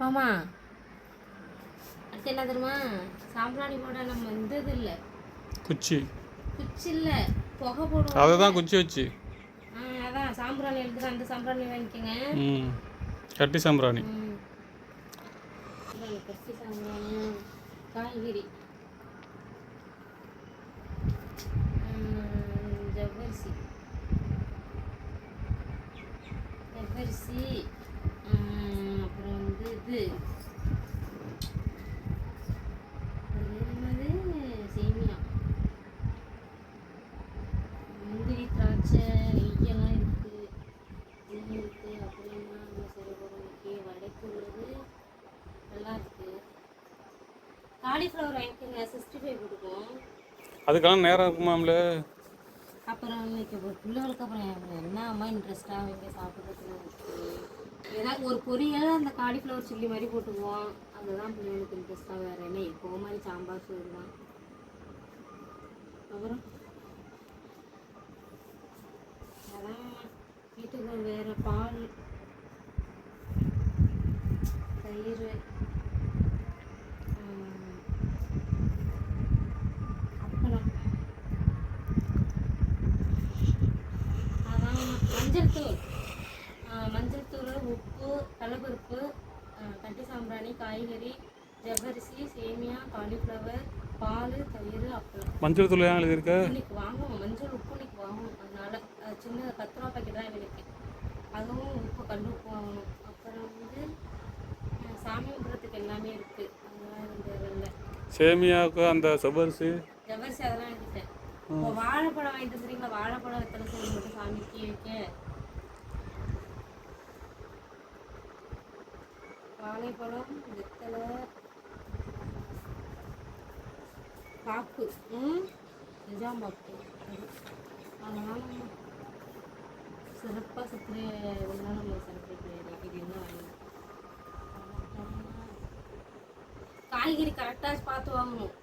ஆமா. அடுத்து என்ன தெரியுமா? சாம்பிராணி போட நம்ம இந்த இது இல்லை. குச்சி. குச்சி இல்லை. புகை போடுவோம் அதை தான் குச்சி வச்சு. ஆ அதான். சாம்பிராணி எடுத்துட்டு அந்த சாம்பிராணி வாங்கிக்கோங்க. ம். கட்டி சாம்பிராணி. கத்தி சாம்பிராணி. காய்கறி. ம், ஜவ்வரிசி. ஜவ்வரிசி ம், அப்புறம் வந்து இது அது என்னது சேமியா முந்திரி திராட்சை நெய்யெல்லாம் இருக்கு நெய் இருக்கு அப்புறம் என்ன நம்ம செய்ய போகிறோம் இன்னைக்கு வடைக்கு உள்ளது நல்லா இருக்கு காலிஃப்ளவர் வாங்கிக்கோங்க சிக்ஸ்டி ஃபைவ் கொடுக்கும் அதுக்கெல்லாம் நேரம் இருக்குமாம்ல அப்புறம் இன்னைக்கு ஒரு பிள்ளைகளுக்கு அப்புறம் என்ன அம்மா இன்ட்ரெஸ்டாக அவங்க சாப்பிட்றதுக்கு? ஏதாவது ஒரு பொரியல் அந்த காலிஃப்ளவர் சில்லி மாதிரி போட்டுக்குவோம். அதுதான் பிள்ளைங்களுக்கு இன்ட்ரெஸ்டாக வேறு என்ன எப்போ மாதிரி சாம்பார் சோறு தான் அப்புறம்? அதான் வீட்டுக்கு வேறு பால் தயிர் ம், அப்பளம் அதான் மஞ்சள் தூள் ஆ, மஞ்சள் தூள் உப்பு கடலப்பருப்பு ஆ, கட்டி சாம்பிராணி காய்கறி ஜவ்வரிசி சேமியா காலிஃப்ளவர் பால் தயிர் அப்பளம் மஞ்சள் தூள் எழுதியிருக்க? இன்னைக்கு வாங்குவோம். மஞ்சள் உப்பு இன்னைக்கு வாங்கணும் அதனால அது சின்ன பத்து ரூபா பாக்கெட் தான் இவனுக்கு அதுவும் உப்பு கல் உப்பு வாங்கணும். அப்புறம் வந்து சாமி கும்பிட்றதுக்கு எல்லாமே இருக்குது அதெல்லாம் தேவையில்லை சேமியாவுக்கு அந்த செவ்வரிசி? ஜவ்வரிசி அதெல்லாம் எடுத்துட்டேன். இப்போ வாழைப்பழம் வாங்கிட்டு வந்துறீங்களா வாழைப்பழம் எத்தனை சொல்லி மட்டும் சாமிக்கு வைக்க வாழைப்பழம் வெத்தலை பாக்கு ம்? நிஜாம் பாக்கு அதனால சிறப்பாக சித்திரை இதெல்லாம் நம்ம பண்ணிடுறோம் இது என்ன காய்கறி கரெக்டாக பார்த்து வாங்கணும்.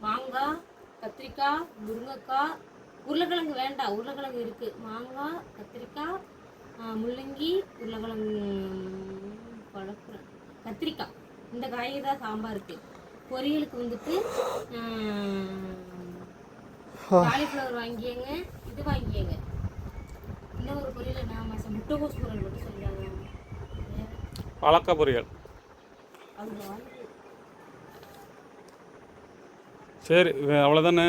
மாங்காய் கத்திரிக்காய் முருங்கைக்காய் உருளைக்கிழங்கு வேண்டாம். உருளைக்கிழங்கு இருக்குது மாங்காய் கத்திரிக்காய் முள்ளங்கி உருளைக்கிழங்கு குழப்புறேன் கத்திரிக்காய். இந்த காய்கறி தான் சாம்பாருக்கு பொரியலுக்கு வந்துட்டு காலிஃப்ளவர் வாங்கியங்க இது வாங்கியங்க. இன்னும் ஒரு பொரியல் என்ன மாதம் முட்டைகோஸ் பொரியல் மட்டும் சொல்லிடாங்க வேற அலக்கா பொரியல். அது வாங்கி சரி அவ்வளோதானே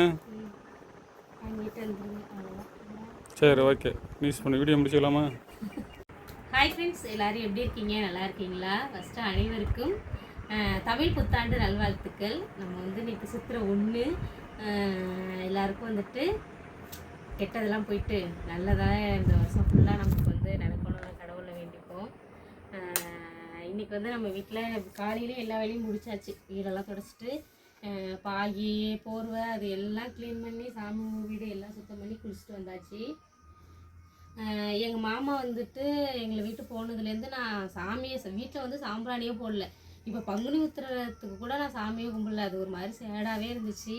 சரி ஓகே. நியூஸ் பண்ணி. வீடியோ முடிச்சுக்கலாமா? ஹாய் ஃப்ரெண்ட்ஸ் எல்லாரும் எப்படி இருக்கீங்க? நல்லா இருக்கீங்களா? ஃபஸ்ட்டு அனைவருக்கும் தமிழ் புத்தாண்டு நல்வாழ்த்துக்கள். நம்ம வந்து இன்னைக்கு சித்திரை ஒன்று எல்லாருக்கும் வந்துட்டு கெட்டதெல்லாம் போயிட்டு நல்லதாக இந்த வருஷம் ஃபுல்லாக நமக்கு வந்து நடக்கணும்னு கடவுளை வேண்டிப்போம். இன்றைக்கி இன்னைக்கு வந்து நம்ம வீட்டில் காலையிலே எல்லா வேலையும் முடிச்சாச்சு. வீடெல்லாம் தொடச்சிட்டு பாகி பாய் போர்வை அது எல்லாம் க்ளீன் பண்ணி சாமி வீடு எல்லாம் சுத்தம் பண்ணி குளிச்சுட்டு வந்தாச்சு. எங்கள் மாமா வந்துட்டு எங்களை வீட்டு போனதுலேருந்து நான் சாமியை வீட்டில் வந்து சாம்பிராணியே போடல. இப்போ பங்குனி உத்திரத்துக்கு கூட நான் சாமியே கும்பிடல. அது ஒரு மாதிரி சேடாகவே இருந்துச்சு.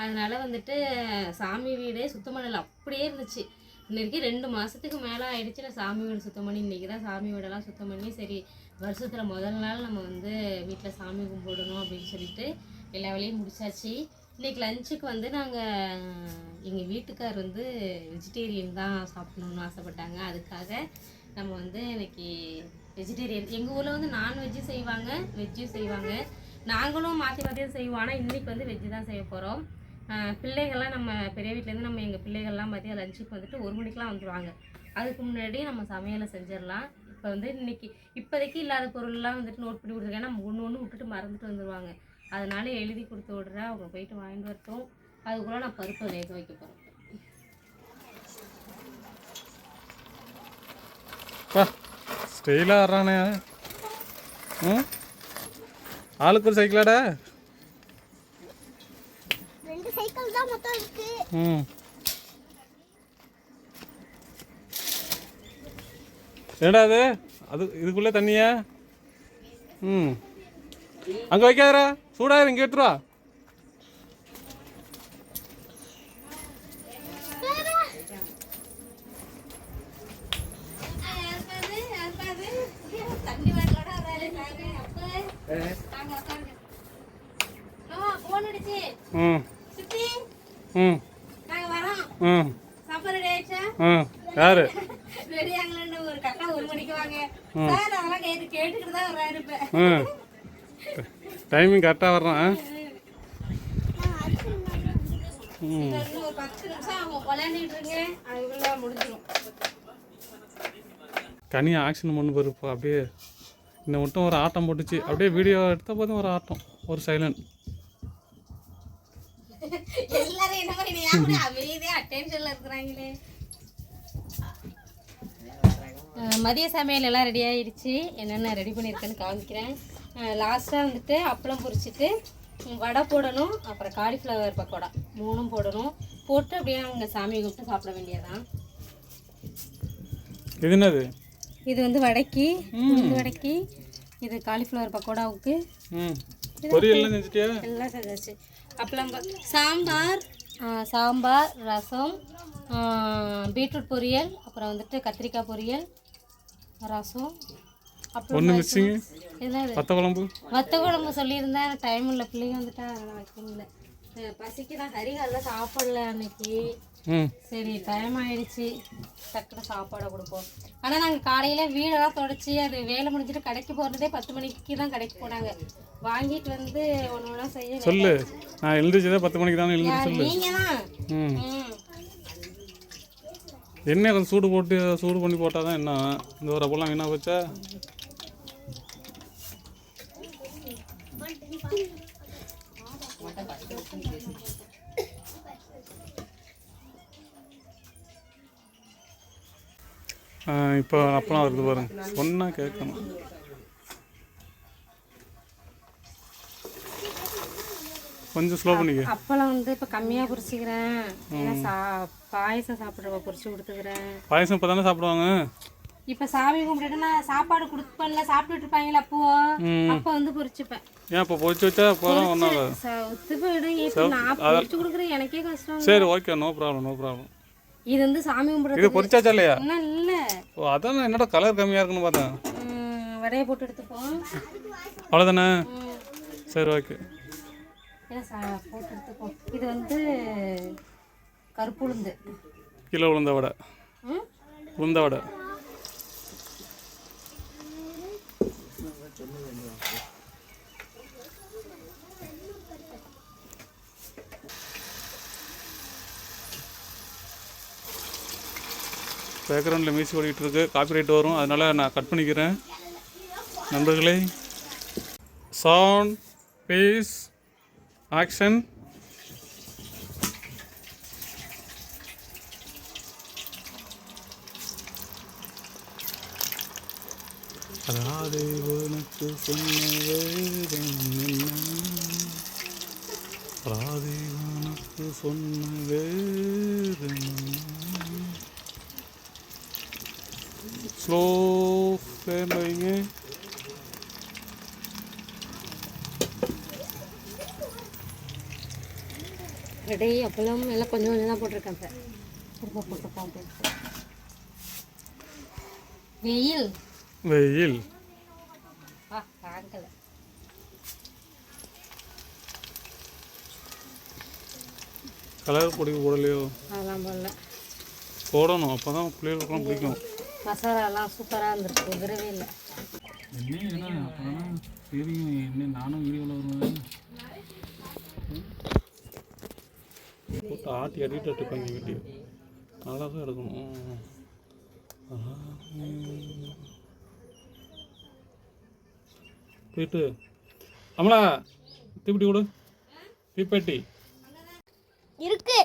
அதனால் வந்துட்டு சாமி வீடே சுத்தம் பண்ணலை. அப்படியே இருந்துச்சு. இன்றைக்கி ரெண்டு மாதத்துக்கு மேலே ஆயிடுச்சு. நான் சாமி வீடு சுத்தம் பண்ணி இன்றைக்கி தான் சாமி வீடெல்லாம் சுத்தம் பண்ணி சரி வருஷத்தில் முதல் நாள் நம்ம வந்து வீட்டில் சாமி கும்பிடணும் அப்படின்னு சொல்லிட்டு எல்லா வேலையும் முடிச்சாச்சு. இன்றைக்கி லஞ்சுக்கு வந்து நாங்கள் எங்கள் வீட்டுக்கார் வந்து வெஜிடேரியன் தான் சாப்பிடணுன்னு ஆசைப்பட்டாங்க. அதுக்காக நம்ம வந்து இன்றைக்கி வெஜிடேரியன் எங்கள் ஊரில் வந்து நான்வெஜ்ஜும் செய்வாங்க வெஜ்ஜும் செய்வாங்க. நாங்களும் மாற்றி மாற்றி செய்வோம். ஆனால் இன்றைக்கி வந்து வெஜ்ஜு தான் செய்ய போகிறோம் பிள்ளைகள்லாம் நம்ம பெரிய வீட்டிலேருந்து நம்ம எங்கள் பிள்ளைகள்லாம் மதியம் லஞ்சுக்கு வந்துட்டு ஒரு மணிக்கெலாம் வந்துடுவாங்க அதுக்கு முன்னாடி நம்ம சமையலை செஞ்சிடலாம். இப்போ வந்து இன்னைக்கு இப்போதைக்கு இல்லாத பொருள்லாம் வந்துட்டு நோட் பண்ணி கொடுத்துருக்கேன். நம்ம ஒன்று ஒன்று விட்டுட்டு மறந்துட்டு வந்துடுவாங்க அதனால எழுதி கொடுத்து விடுறேன். அவங்க போயிட்டு வாங்கிட்டு வரட்டும். அதுக்குள்ள நான் பருப்பை வேக வைக்க போகிறேன் ஸ்டைலாக ஆடுறானே ம் ஆளுக்கு ஒரு சைக்கிளாடா? ம். என்னடா அது? அது இதுக்குள்ளே தண்ணியா? ம். அங்கே வைக்காதடா. சூடாயிரும் இங்கே எடுத்துருவா தண்ணி வரலடா வேலை அப்போ வாங்க உட்காருங்க அம்மா ஃபோன் அடிச்சு ம் சித்தி ம் நாங்க வரோம் ம் சாப்பாடு ரெடி ஆயிடுச்சா ம் யாரு ரெடி ஆகலன்னு ஒரு கரெக்டா ஒரு மணிக்கு வாங்க சார் அதெல்லாம் கேட்டு கேட்டுக்கிட்டு தான் வர்றாரு இப்ப. ம். டைமிங் கரெக்டாக வர்றேன்? ம். கனியை ஆக்ஷன் பண்ணு பாருப்பா அப்படியே. இன்னும் மட்டும் ஒரு ஆட்டம் போட்டுச்சு. அப்படியே வீடியோ எடுத்த போதும் ஒரு ஆட்டம் ஒரு சைலண்ட் எல்லாரும் என்ன மாதிரி அப்படி அமைதியா அட்டென்ஷன்ல இருக்கிறாங்களே. மதிய சமையல் எல்லாம் ரெடி ஆயிடுச்சு. என்னென்ன ரெடி பண்ணியிருக்கேன்னு காமிக்கிறேன். லாஸ்ட்டாக வந்துட்டு அப்பளம் பொரிச்சிட்டு வடை போடணும் அப்புறம் காலிஃப்ளவர் பக்கோடா மூணும் போடணும். போட்டு அப்படியே அவங்க சாமியை கூப்பிட்டு சாப்பிட வேண்டியதான் இது என்னது? இது வந்து வடைக்கு உளுந்து வடைக்கு. இது காலிஃப்ளவர் பக்கோடாவுக்கு. ம். பொரியல்லாம் செஞ்சுட்டியா? எல்லாம் செஞ்சாச்சு. அப்பளம் சாம்பார் சாம்பார் ரசம் பீட்ரூட் பொரியல் அப்புறம் வந்துட்டு கத்திரிக்காய் பொரியல் ரசம் அப்புறம் ஒன்று என்னது பத்த குழம்பு? வத்த குழம்பு சொல்லியிருந்தேன் டைம் இல்லை பிள்ளைங்க வந்துட்டா அதெல்லாம் வைக்க முடியல. பசிக்கு தான் கறிகாலில் சாப்பிடல அன்னைக்கு. சரி டைம் ஆயிடுச்சு. டக்குனு சாப்பாடை கொடுப்போம். ஆனால் நாங்கள் காலையில் வீடெல்லாம் தொடச்சி அது வேலை முடிஞ்சிட்டு கடைக்கு போகிறதே பத்து மணிக்கு தான் கடைக்கு போனாங்க. வாங்கிட்டு வந்து ஒன்று ஒன்றா செய்ய சொல்லு. நான் எழுந்திரிச்சதே பத்து மணிக்கு தானே எழுந்திரிச்சு சொல்லு. நீங்கள் தான்? ம். ம். எண்ணெய் கொஞ்சம் சூடு போட்டு சூடு பண்ணி போட்டால் தான் என்ன? இந்த ஒரு அப்பெல்லாம் என்ன வச்சா? இப்போ அப்பளம் வருது பாருங்க. சொன்னா கேட்கணும். கொஞ்சம் ஸ்லோ பண்ணிக்க. அப்பளம் வந்து இப்போ கம்மியாக பொரிச்சிக்கிறேன். ஏன்னா சா பாயசம் சாப்பிட்றவ பொரிச்சு கொடுத்துக்கிறேன். பாயசம் இப்போ தானே சாப்பிடுவாங்க? இப்போ சாமி கும்பிட்டுட்டு நான் சாப்பாடு கொடுப்பேன்ல சாப்பிட்டுட்டு இருப்பாங்களா அப்போ. அப்போ வந்து பொரிச்சுப்பேன். ஏன் இப்போ பொறிச்சு வச்சா போகிறோம் ஒன்றும் ச- ஒத்து போயிடும் நான் பொரிச்சு கொடுக்குறேன் எனக்கே கஷ்டம். சரி okay no problem no problem இது வந்து சாமி இது கும்பிடுறது பொரிச்சாச்சா இல்லையா? இன்னும் இல்லை. ஓ அதான் என்னடா கலர் கம்மியாக இருக்குன்னு பார்த்தேன். வடையை போட்டு எடுத்துப்போம் அவ்வளோதானே ம். சரி ஓகே போட்டு எடுத்துப்போம் இது வந்து கருப்பு உளுந்து கிலோ உளுந்த வடை. உளுந்த வடை. பேக்ரவுண்டில் மியூசிக் ஓடிட்டு இருக்கு காப்பிரைட் வரும். அதனால் நான் கட் பண்ணிக்கிறேன். நண்பர்களே சவுண்ட் பீஸ் ஆக்ஷன் ராதே உனக்கு சொன்ன வேதம் என்ன ராதே உனக்கு சொன்ன ஸ்லோ ஃப்ளேம் வைங்க ரெடி அப்பளம் எல்லாம் கொஞ்சம் கொஞ்சம் தான் போட்டிருக்கேன் இப்போ. திரும்ப போட்டுப்போம் வெயில். வெயில். தாங்கலை கலர் பொடி போடலையோ? அதெல்லாம் போடல. போடணும். அப்போ தான் பிள்ளைகளுக்குலாம் பிடிக்கும். மசாலாலாம் சூப்பராக இருந்திருக்கு உதிரவே இல்லை. என்ன அப்போதான் தெரியும். என்ன நானும் வீடியோவில் வருவேன். ஆட்டி அடிட்டு இருப்பாங்க வீடியோ நல்லா தான் எடுக்கணும். போயிட்டு. அமலா தீப்பிட்டி விடு தீப்பெட்டி. இருக்கு.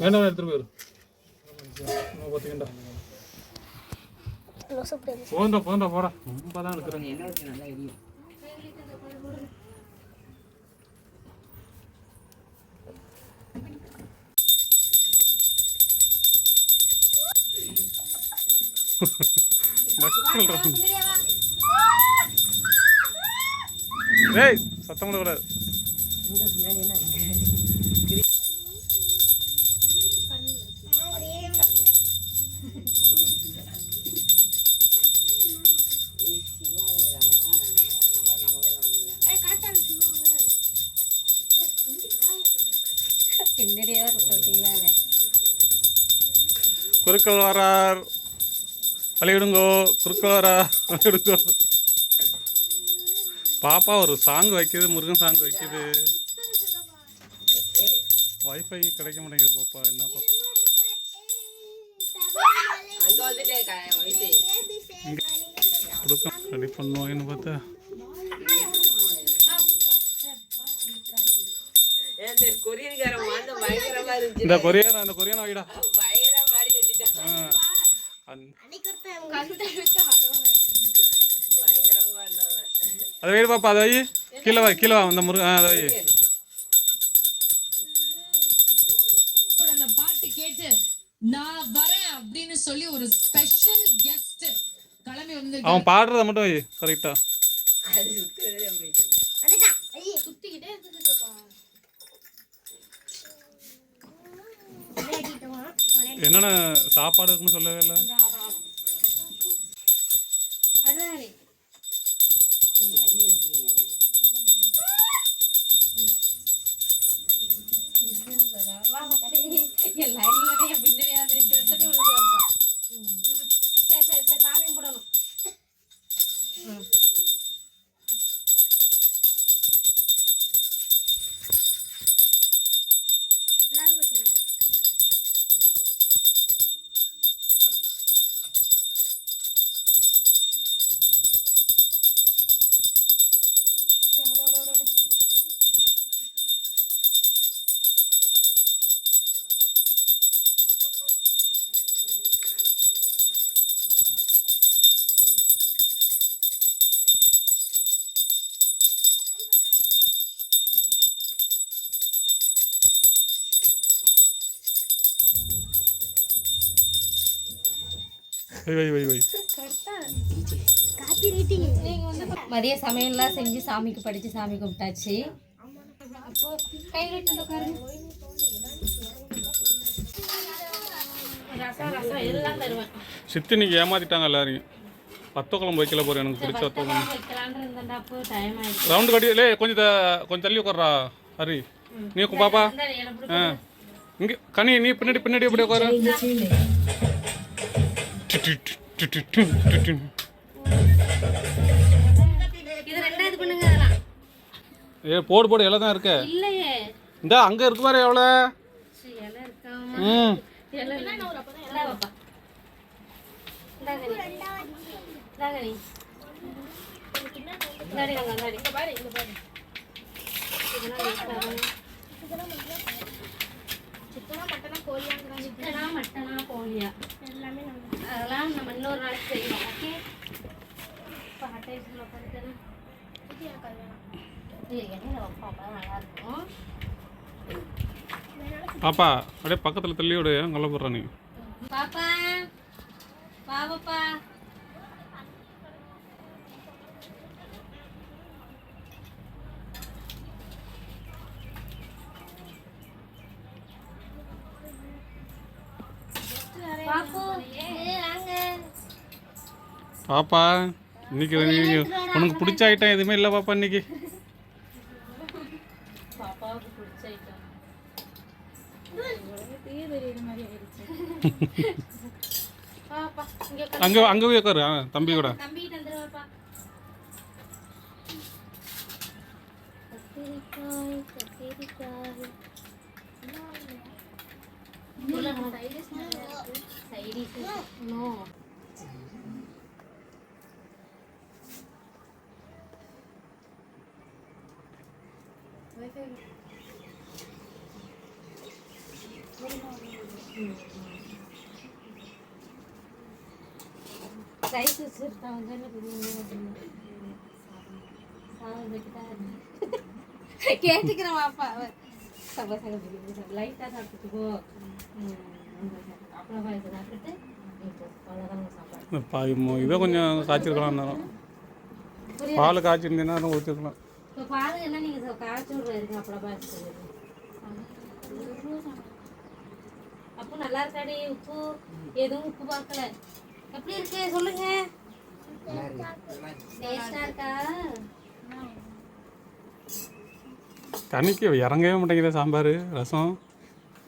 வேண்டாம் எடுத்துட்டு போயிரு. இன்னும் பார்த்தீங்கடா close போடா. ரொம்ப தான் எடுக்கிறேன் டேய் சத்தம் கூடாது குறுக்கள் வரார். வழிவிடுங்கோ குறுக்கள் வரார். வழிவிடுங்கோ பாப்பா ஒரு சாங் வைக்குது முருகன் சாங் வைக்குது. வைஃபை கிடைக்க மாட்டேங்குது பாப்பா என்ன பாப்பா? கொடுக்க ரெடி பண்ணுவாங்கன்னு பார்த்தா. இந்த கொரியன் அந்த கொரியன் வாங்கிடா. அதை வைடு பாப்பா அதை வை கீழே வா கீழே வா அந்த முருகன் அதை வை அந்த பாட்டு கேட்டு நான் வரேன் அப்படின்னு சொல்லி ஒரு ஸ்பெஷல் கெஸ்ட் கிளம்பி வந்து அவன் பாடுறத மட்டும் வை கரெக்டா அது சுத்துறதே பிடிக்கும் அதுதான் ஐயே சுத்திக்கிட்டே இருக்குது விளையாடிட்டோமா என்னென்ன சாப்பாடு இருக்குன்னு சொல்லவே இல்லை. மதிய சமையல்லாம் செஞ்சு சாமிக்கு படித்து சாமி கும்பிட்டாச்சு. சித்தி இன்னைக்கு ஏமாத்திட்டாங்க எல்லாரையும். வத்த குழம்பு வைக்கல போகிறேன் எனக்கு பிடிச்ச வத்த குழம்பு ரவுண்டு கட்டி லே கொஞ்சம் கொஞ்சம் தள்ளி உட்கார்றா ஹரி. நீ பாப்பா. ஆ. இங்கே கனி நீ பின்னாடி பின்னாடி எப்படி உட்காரு? ஏ போடு போடு எல்லாம் தான் இருக்க. இல்லையே. இந்த அங்கே இருக்கு பாரு எவ்வளோ? இலை ம். இலை இந்தாடி. இதெல்லாம் வைக்காத. சிக்கனா மட்டனா கோழியா. அதெல்லாம் நம்ம இன்னொரு நாளைக்கு செய்யணும் ஓகே? இப்போ ஹட்டேஷனில் உட்காந்துட்டேன்னா இல்லை எண்ணெயில் வைப்போம் அப்போ நல்லா இருக்கும் பாப்பா அப்படியே பக்கத்தில் தள்ளி விடு கொல்ல போடுற நீ? பாப்பா பாப்பு வாங்க பாப்பா இன்னைக்கு உனக்கு பிடிச்ச ஐட்டம் எதுவுமே இல்லை பாப்பா இன்னைக்கு. அங்கே அங்கே போய் உட்காரு தம்பி கூட. சைடிஷ். நோ. சைஸ் வச்சுருக்காங்க கேட்டுக்கிறேன் வாப்பா சபா சக லைட்டாக சாப்பிட்டு போ ம், அப்புறம் பாயசம் சாப்பிட்டுட்டு இப்போ அவ்வளோதான் சாப்பாடு. இந்த பாய் மோ- இதை கொஞ்சம் காய்ச்சிருக்கலாம் நேரம் பால் காய்ச்சிருந்தேன்னா ஊற்றிருக்கலாம் இப்போ பாருங்க என்ன நீங்கள் காய்ச்சி விட்ற இருக்கு அப்பளம் பார்த்து அப்போ நல்லா இருக்காடி உப்பு. எதுவும் உப்பு பார்க்கல. எப்படி இருக்கு? சொல்லுங்க. டேஸ்டா இருக்கா? கணிக்கு இறங்கவே மாட்டேங்குது சாம்பார் ரசம்.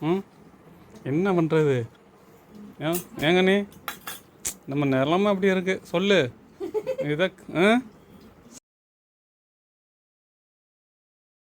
ம்? என்ன பண்ணுறது ஏன் ஏங்க நம்ம நிலமை அப்படி இருக்குது சொல்லு. இதை ஆ